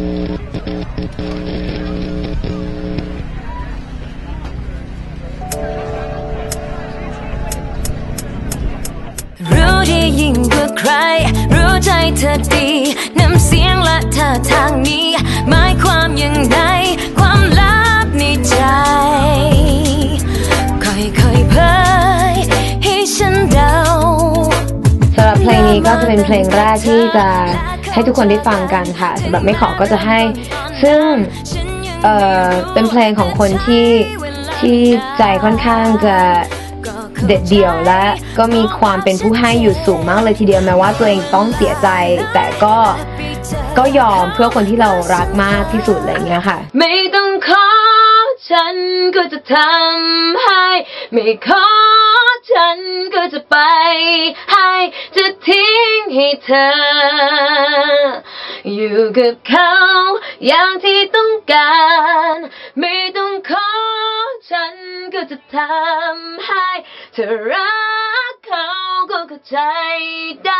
รู้ดียิ่งกว่าใคร รู้ใจเธอดี น้ำเสียงและท่าทางนี้ หมายความยังไงความลับในใจ ค่อยๆเผยให้ฉันเดาสำหรับเพลงนี้ก็จะเป็นเพลงแรกที่จะ ให้ทุกคนได้ฟังกันค่ะสำหรับไม่ขอก็จะให้ ซึ่งเอ่อเป็นเพลงของคนที่ที่ใจค่อนข้างจะเด็ดเดี่ยวและก็มีความเป็นผู้ให้อยู่สูงมากเลยทีเดียวแม้ว่าตัวเองต้องเสียใจ แต่ก็ก็ยอมเพื่อคนที่เรารักมากที่สุดอะไรเงี้ยค่ะ ไม่ต้องขอฉันก็จะทำให้ ไม่ขอ ฉันก็จะไปให้จะทิ้งให้เธอ อยู่กับเขาอย่างที่ต้องการ ไม่ต้องขอฉันก็จะทำให้เธอรักเขาก็เข้าใจได้